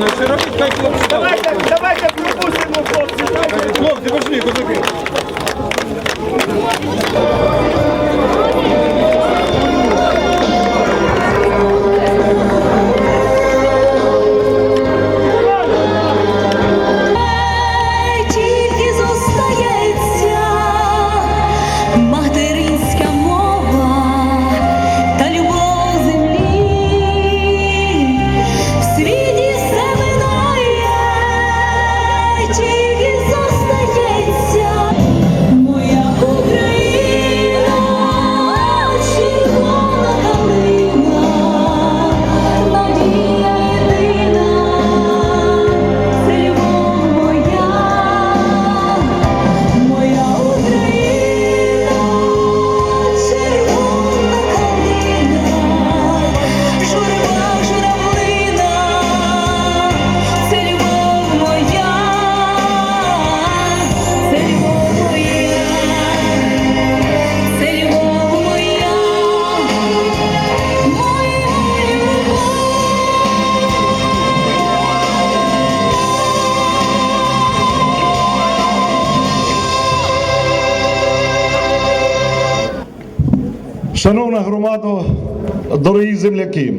Івановна, це робить хай хлопці. Давайте, давайте пропустимо хлопців. Хлопці, пошли, козаки. Шановна громада, дорогі земляки,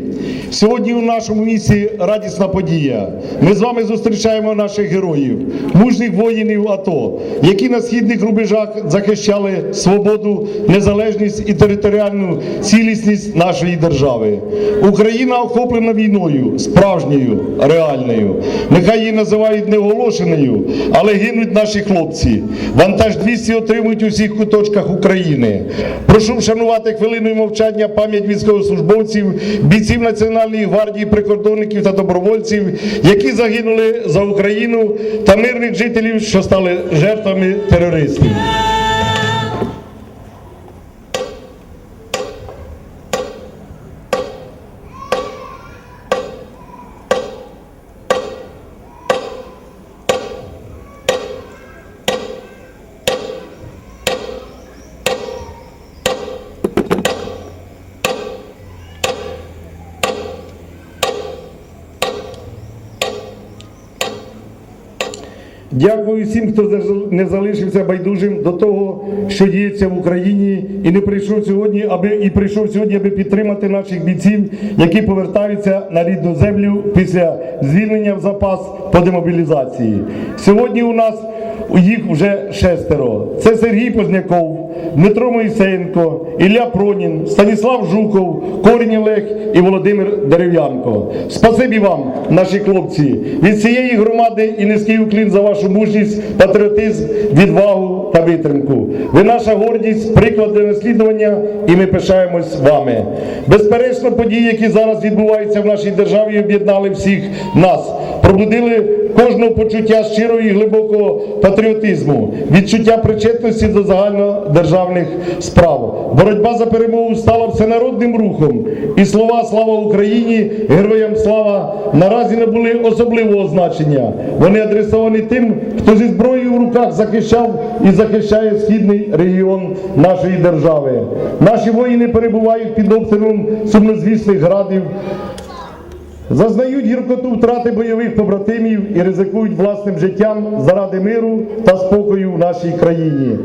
сьогодні у нашому місті радісна подія. Ми з вами зустрічаємо наших героїв, мужніх воїнів АТО, які на східних рубежах захищали свободу, незалежність і територіальну цілісність нашої держави. Україна охоплена війною, справжньою, реальною. Нехай її називають неоголошеною, але гинуть наші хлопці. Вантаж 200 отримують у всіх куточках України. Прошу вшанувати хвилиною мовчання пам'ять військовослужбовців, бійців Національної гвардії, прикордонників та добровольців, які загинули за Україну та мирних жителів, що стали жертвами терористів. Дякую всім, хто не залишився байдужим до того, що діється в Україні, і не прийшов сьогодні, аби і прийшов сьогодні, аби підтримати наших бійців, які повертаються на рідну землю після звільнення в запас по демобілізації. Сьогодні у нас їх вже шестеро. Це Сергій Позняков, Дмитро Моїсеєнко, Ілля Пронін, Станіслав Жуков, Корінь Олег і Володимир Дерев'янко. Спасибі вам, наші хлопці, від цієї громади і низький уклін за вашу мужність, патріотизм, відвагу та витримку. Ви наша гордість, приклад для наслідування, і ми пишаємось вами. Безперечно, події, які зараз відбуваються в нашій державі, об'єднали всіх нас, пробудили кожного почуття щирого і глибокого патріотизму, відчуття причетності до загальнодержавних справ. Боротьба за перемогу стала всенародним рухом, і слова Слава Україні, героям слава наразі не були особливого значення. Вони адресовані тим, хто зі зброєю в руках захищав і захищає східний регіон нашої держави. Наші воїни перебувають під обстрілом сумнозвісних градів. Зазнають гіркоту втрати бойових побратимів і ризикують власним життям заради миру та спокою в нашій країні.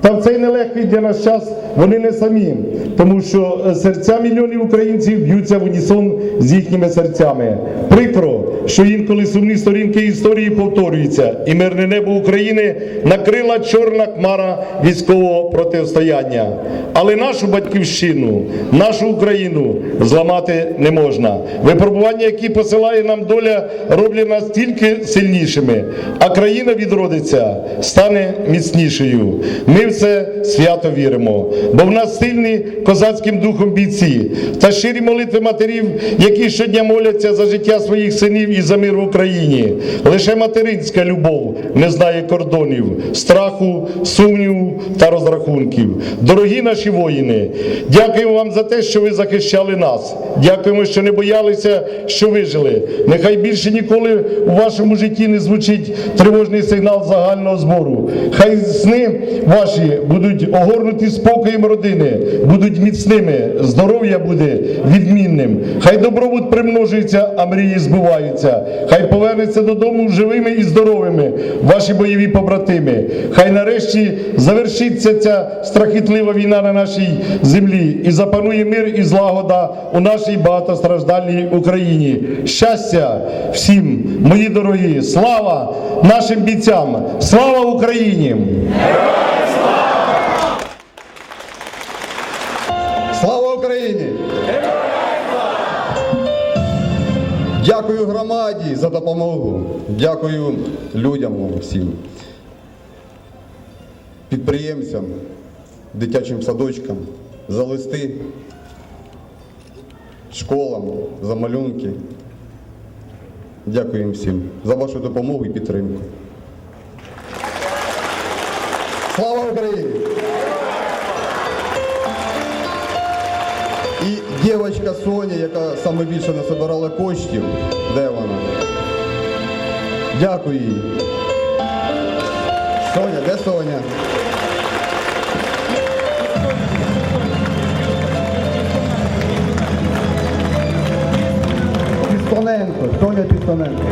Та в цей нелегкий для нас час вони не самі, тому що серця мільйонів українців б'ються в унісон з їхніми серцями. Прикро, що інколи сумні сторінки історії повторюються, і мирне небо України накрила чорна хмара військового протистояння. Але нашу батьківщину, нашу Україну зламати не можна. Випробування, які посилає нам доля, роблять нас тільки сильнішими, а країна відродиться, стане міцнішою. Ми в це свято віримо, бо в нас сильні козацьким духом бійці та щирі молитви матерів, які щодня моляться за життя своїх синів і за мир в Україні. Лише материнська любов не знає кордонів, страху, сумніву та розрахунків. Дорогі наші воїни, дякуємо вам за те, що ви захищали нас. Дякуємо, що не боялися, що вижили. Нехай більше ніколи у вашому житті не звучить тривожний сигнал загального збору. Хай сни ваші будуть огорнуті спокоєм родини, будуть міцними, здоров'я буде відмінним. Хай добробут примножується, а мрії збуваються. Щастя. Хай повернеться додому живими і здоровими ваші бойові побратими. Хай нарешті завершиться ця страхітлива війна на нашій землі і запанує мир і злагода у нашій багатостраждальній Україні. Щастя всім, мої дорогі! Слава нашим бійцям! Слава Україні! Слава Україні! Дякую за допомогу. Дякую людям всім. Підприємцям, дитячим садочкам за листи, школам, за малюнки. Дякую їм всім за вашу допомогу і підтримку. Слава Україні! І дівчинка Соня, яка саме більше насобирала коштів. Де вона? Дякую їй. Соня, де Соня? Пістоненко, Соня Пістоненко.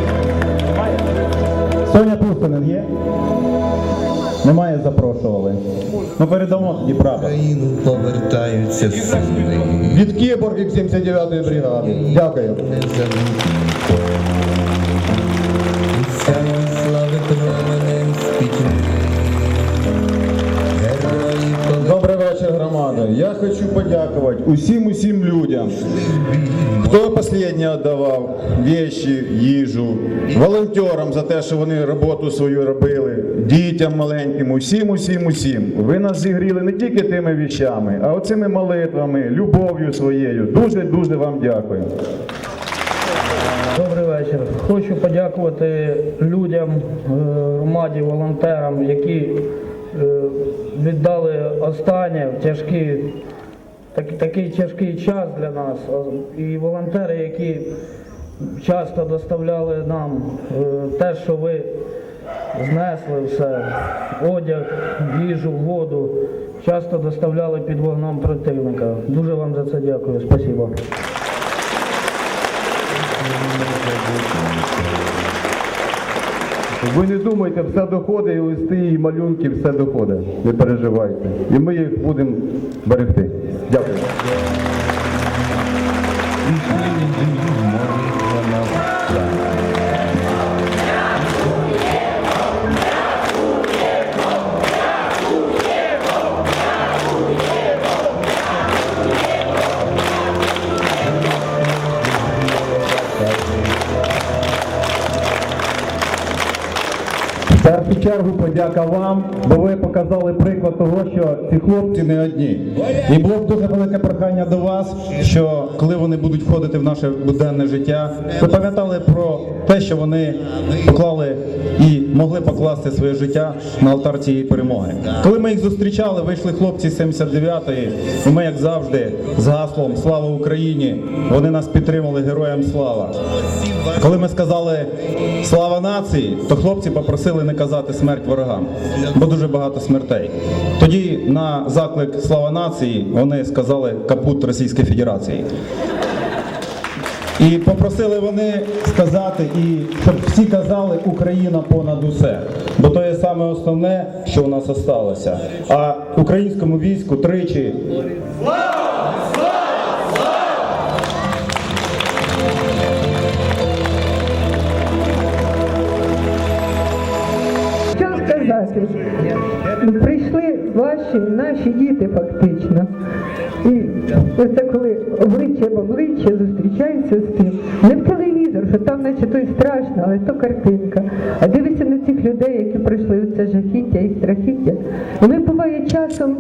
Соня Пустинин є? Немає, запрошували. Ну передамо тоді прапор. Україну повертаються сини, Від кіборгів 79-ї бригади. Дякую. Вечір. Я хочу подякувати усім усім людям, хто останнє віддавав вещі, їжу, волонтерам за те, що вони роботу свою робили, дітям маленьким, усім, усім, усім. Ви нас зігріли не тільки тими віщами, а оцими молитвами, любов'ю своєю. Дуже дуже вам дякую. Добрий вечір. Хочу подякувати людям, е, громаді, волонтерам, які віддали останнє в тяжкий, так- такий тяжкий час для нас. І волонтери, які часто доставляли нам е, те, що ви знесли все, одяг, їжу, воду, часто доставляли під вогном противника. Дуже вам за це дякую. Спасибо. Ви не думайте, все доходить, і листи, і малюнки, все доходить. Не переживайте. І ми їх будемо берегти. Дякую. Чергу вам, бо ви показали приклад того, що ці хлопці не одні. І було б дуже велике прохання до вас, що коли вони будуть входити в наше буденне життя, ви пам'ятали про те, що вони поклали і могли покласти своє життя на алтар цієї перемоги. Коли ми їх зустрічали, вийшли хлопці 79-ї, і ми, як завжди, з гаслом Слава Україні! Вони нас підтримали героям слава. Коли ми сказали слава нації, то хлопці попросили не казати смерть ворогам, бо дуже багато смертей. Тоді на заклик Слава нації вони сказали капут Російської Федерації. І попросили вони сказати, і щоб всі казали Україна понад усе. Бо то є саме основне, що у нас осталося. А українському війську тричі Що сказати? Прийшли ваші, наші діти фактично. І оце коли обличчя в обличчя зустрічаються з тим. Не в телевізор, що там наче то й страшно, але то картинка. А дивишся на цих людей, які пройшли це жахіття і страхіття. І ми буває часом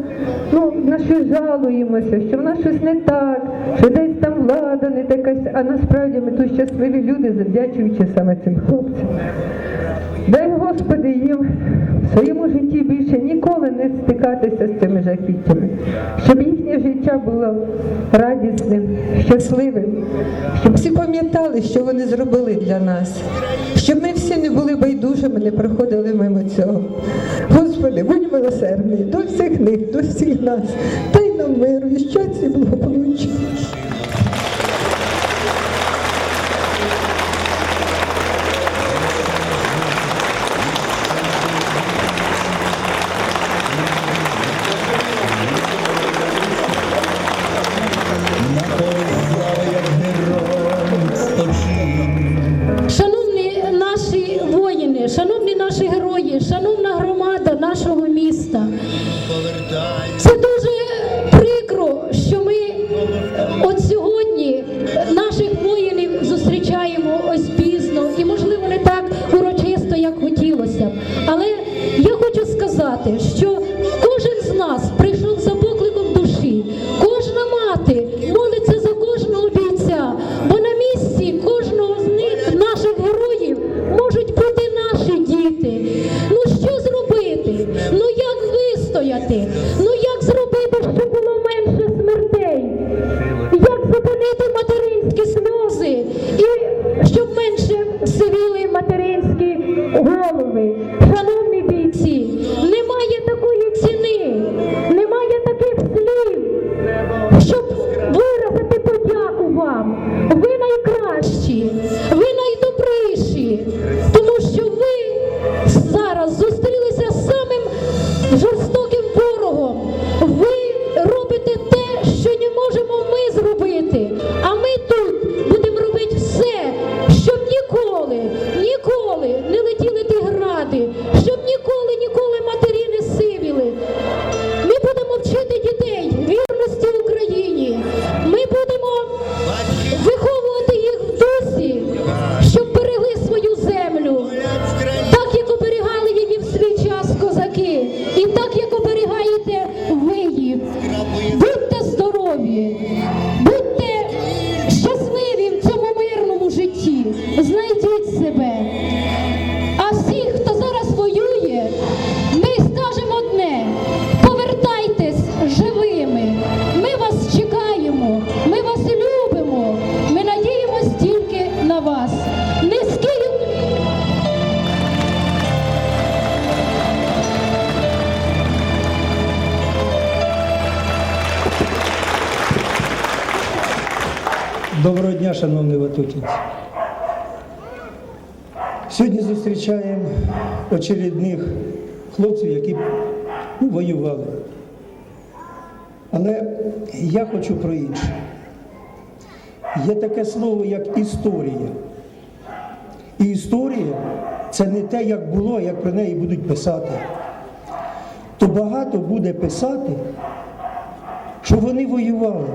ну, на щось жалуємося, що в нас щось не так, що десь там влада не така, а насправді ми тут щасливі люди, завдячуючи саме цим хлопцям. Дай Господи їм в своєму житті більше ніколи не стикатися з цими жахіттями, щоб їхнє життя було радісним, щасливим, щоб всі пам'ятали, що вони зробили для нас, щоб ми всі не були байдужими, не проходили мимо цього. Господи, будь милосердний до всіх них, до всіх нас, дай нам миру і щастя і благополуччя. громада нашого міста. Це дуже Доброго дня, шановні ватутінці. Сьогодні зустрічаємо очередних хлопців, які ну, воювали. Але я хочу про інше. Є таке слово, як історія. І історія це не те, як було, як про неї будуть писати. То багато буде писати, що вони воювали.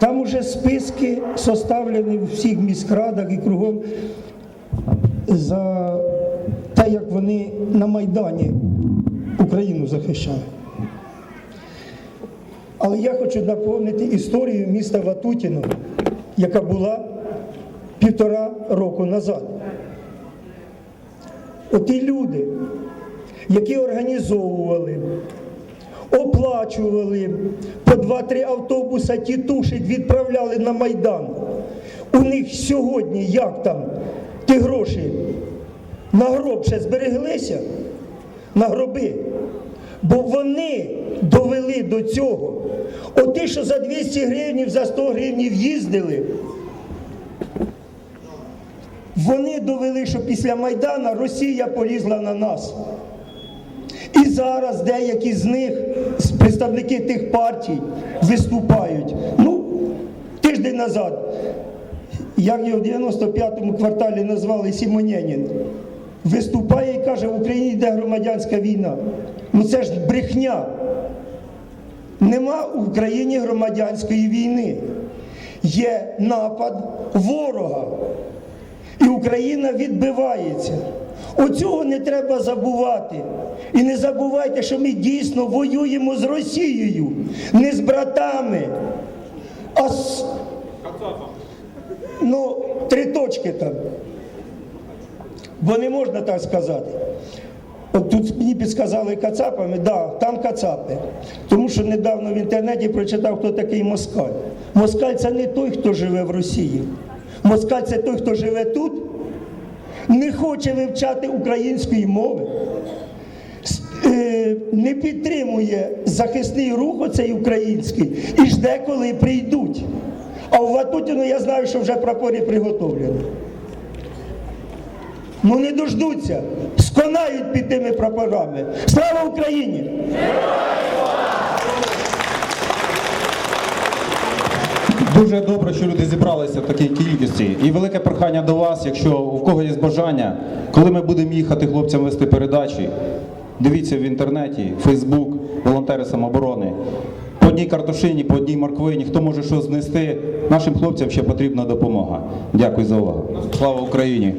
Там уже списки составлені в всіх міськрадах і кругом за те, як вони на Майдані Україну захищали. Але я хочу напомнити історію міста Ватутіно, яка була півтора року назад. Оті люди, які організовували, оплачували по 2-3 автобуса тітушить, відправляли на Майдан. У них сьогодні як там ті гроші на гроб ще збереглися? На гроби. Бо вони довели до цього. Оті, що за 200 гривень, за 100 гривень їздили, вони довели, що після Майдана Росія полізла на нас. І зараз деякі з них, представники тих партій, виступають. Ну, тиждень назад, як його в 95-му кварталі назвали Сімонєнін, виступає і каже, в Україні йде громадянська війна. Ну це ж брехня. Нема в Україні громадянської війни. Є напад ворога. І Україна відбивається. Оцього не треба забувати. І не забувайте, що ми дійсно воюємо з Росією, не з братами, а з ну, три точки там. Бо не можна так сказати. От тут мені підсказали кацапами, да, там кацапи. Тому що недавно в інтернеті прочитав, хто такий москаль. Москаль це не той, хто живе в Росії. Москаль це той, хто живе тут, не хоче вивчати української мови, е, не підтримує захисний рух оцей український і жде, коли прийдуть. А в Ватутіно я знаю, що вже прапори приготовлені. Ну не дождуться, сконають під тими прапорами. Слава Україні! Дуже добре, що люди зібралися в такій кількості. І велике прохання до вас, якщо у кого є бажання, коли ми будемо їхати хлопцям вести передачі, дивіться в інтернеті, Фейсбук, волонтери самооборони. По одній картошині, по одній морквині, хто може що знести, нашим хлопцям ще потрібна допомога. Дякую за увагу. Слава Україні!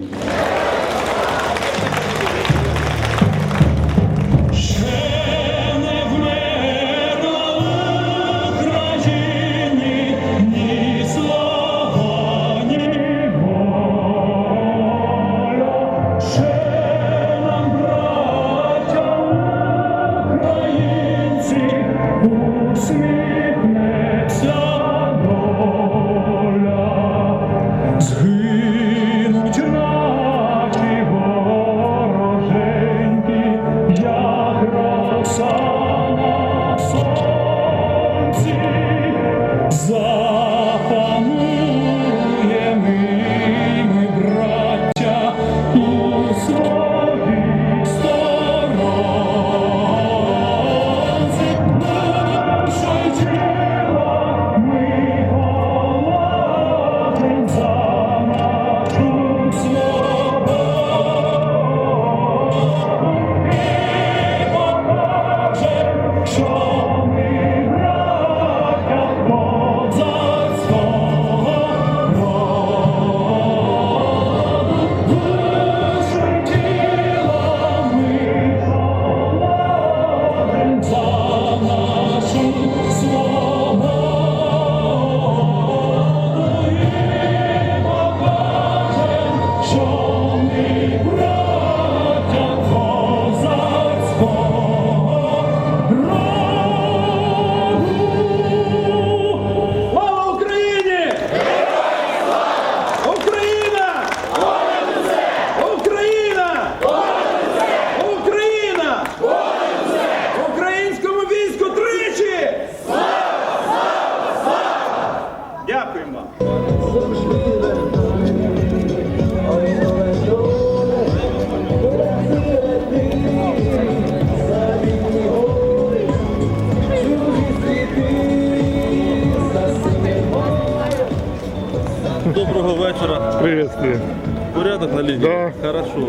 Лінії? Да. Хорошо.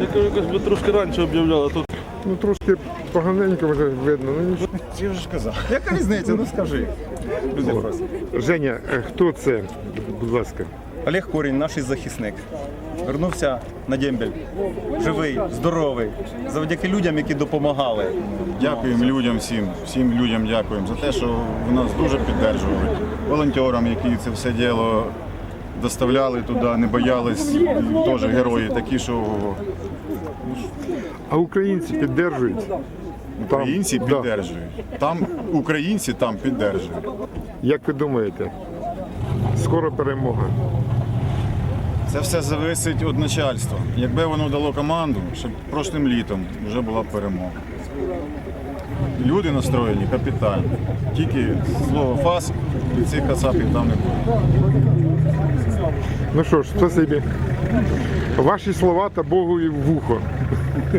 Я кажу, якось ви трошки раніше об'являли, тут Ну трошки поганенько вже видно. Ну нічого. Я вже ж казав. Яка різниця? Ну скажи. Люди просять. Женя, е, хто це? Будь ласка. Олег Корінь, наш захисник. Вернувся на дембель. Живий, здоровий, завдяки людям, які допомагали. Дякуємо людям всім, всім людям дякуємо за те, що ви нас дуже підтримували. Волонтерам, які це все діло доставляли туди, не боялись. Теж герої такі, що А українці підтримують? Там, українці да. підтримують. Там українці там підтримують. Як ви думаєте? Скоро перемога. Це все зависить від начальства. Якби воно дало команду, щоб прошлим літом вже була б перемога. Люди настроєні капітально. Тільки слово фас і цих кацапів там не буде. Ну що ж, спасибі. Ваші слова та Богу і вухо.